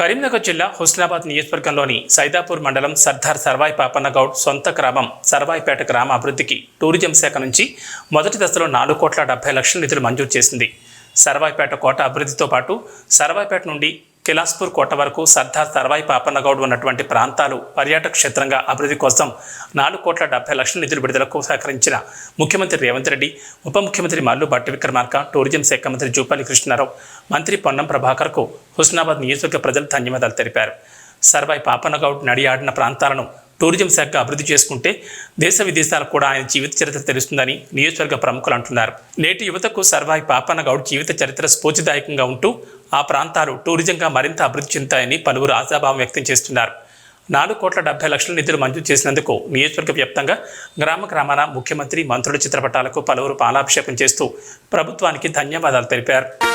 కరీంనగర్ జిల్లా హుస్నాబాద్ నియోజకవర్గంలోని సైదాపూర్ మండలం సర్దార్ సర్వాయి పాపన్నగౌడ్ సొంత గ్రామం సర్వాయిపేట గ్రామ అభివృద్ధికి టూరిజం శాఖ నుంచి మొదటి దశలో నాలుగు కోట్ల డెబ్బై లక్షల నిధులు మంజూరు చేసింది. సర్వాయిపేట కోట అభివృద్ధితో పాటు సర్వాయిపేట నుండి కిలాస్పూర్ కోట వరకు సర్దార్ తర్వాయి పాపన్నగౌడ్ ఉన్నటువంటి ప్రాంతాలు పర్యాటక క్షేత్రంగా అభివృద్ధి కోసం నాలుగు కోట్ల డెబ్బై లక్షల నిధులు విడుదలకు సహకరించిన ముఖ్యమంత్రి రేవంత్ రెడ్డి ఉప ముఖ్యమంత్రి మల్లు భట్టి విక్రమార్క టూరిజం శాఖ మంత్రి జూపల్లి కృష్ణారావు మంత్రి పొన్నం ప్రభాకర్కు హుస్నాబాద్ నియోజకవర్గ ప్రజలు ధన్యవాదాలు తెలిపారు. సర్వాయి పాపన్నగౌడ్ నడియాడిన ప్రాంతాలను టూరిజం శాఖ అభివృద్ధి చేసుకుంటే దేశ విదేశాలకు కూడా ఆయన జీవిత చరిత్ర తెలుస్తుందని నియోజకవర్గ ప్రముఖులు అంటున్నారు. నేటి యువతకు సర్వాయి పాపన్న గౌడ్ జీవిత చరిత్ర స్ఫూర్తిదాయకంగా ఉంటూ ఆ ప్రాంతాలు టూరిజంగా మరింత అభివృద్ధి చెందుతాయని పలువురు ఆశాభావం వ్యక్తం చేస్తున్నారు. నాలుగు కోట్ల డెబ్బై లక్షల నిధులు మంజూరు చేసినందుకు నియోజకవర్గ వ్యాప్తంగా గ్రామ గ్రామాన ముఖ్యమంత్రి మంత్రుల చిత్రపటాలకు పలువురు పాలాభిషేకం చేస్తూ ప్రభుత్వానికి ధన్యవాదాలు తెలిపారు.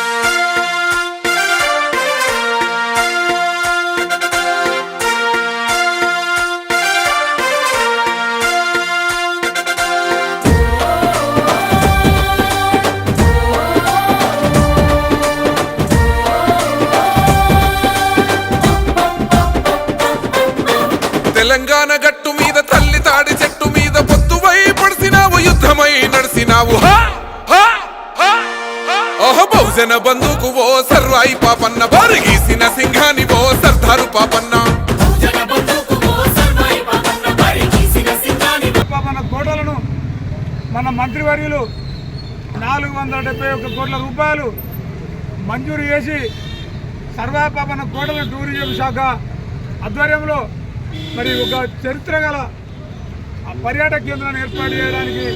తెలంగాణ గట్టు మీద తల్లి తాడి చెట్టు మీద పొత్తువై పడిసినావు యుద్ధమై నడిసినావు! ఓహ బహుజన బంధుకు ఓ సర్వాయి పాపన్న బారిగీసిన సింహాని ఓ సర్దారు పాపన్న. కోటలను మన మంత్రివర్యులు నాలుగు వందల డెబ్బై ఒక్క కోట్ల రూపాయలు మంజూరు చేసి సర్వాపాపన కోటల టూరిజం శాఖ ఆధ్వర్యంలో మరి ఒక చరిత్ర గల పర్యాటక కేంద్రాన్ని ఏర్పాటు చేయడానికి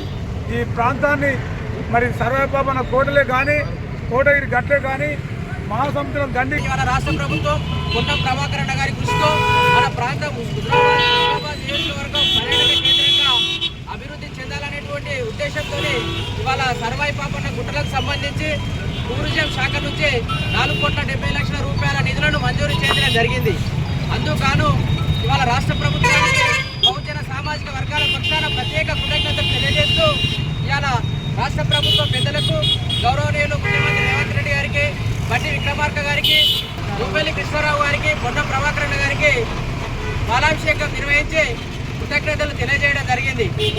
ఈ ప్రాంతాన్ని మరి సర్వేపాపన కోటలే కానీ కోటగిరి గట్లే కానీ మహాసముద్రం దండి. ఇవాళ రాష్ట్ర ప్రభుత్వం కొండ ప్రభాకర్ అన్న గారి కృషితో మన ప్రాంతం హైదరాబాద్ నియోజకవర్గం పర్యాటక కేంద్రంగా అభివృద్ధి చెందాలనేటువంటి ఉద్దేశంతో ఇవాళ సర్వాయి పాపన్న గుట్టలకు సంబంధించి టూరిజం శాఖ నుంచి నాలుగు కోట్ల డెబ్బై లక్షల రూపాయల నిధులను మంజూరు చేయడం జరిగింది. అందుకు ఇవాళ రాష్ట్ర ప్రభుత్వానికి బహుజన సామాజిక వర్గాల పక్షాన ప్రత్యేక కృతజ్ఞతలు తెలియజేస్తూ ఇవాళ రాష్ట్ర ప్రభుత్వ పెద్దలకు గౌరవనీయులు ముఖ్యమంత్రి రేవంత్ రెడ్డి గారికి బండి విక్రమార్క గారికి దుబ్బెల్లి కృష్ణారావు గారికి పొన్న ప్రభాకరణ గారికి బాలాభిషేకం నిర్వహించి కృతజ్ఞతలు తెలియజేయడం జరిగింది.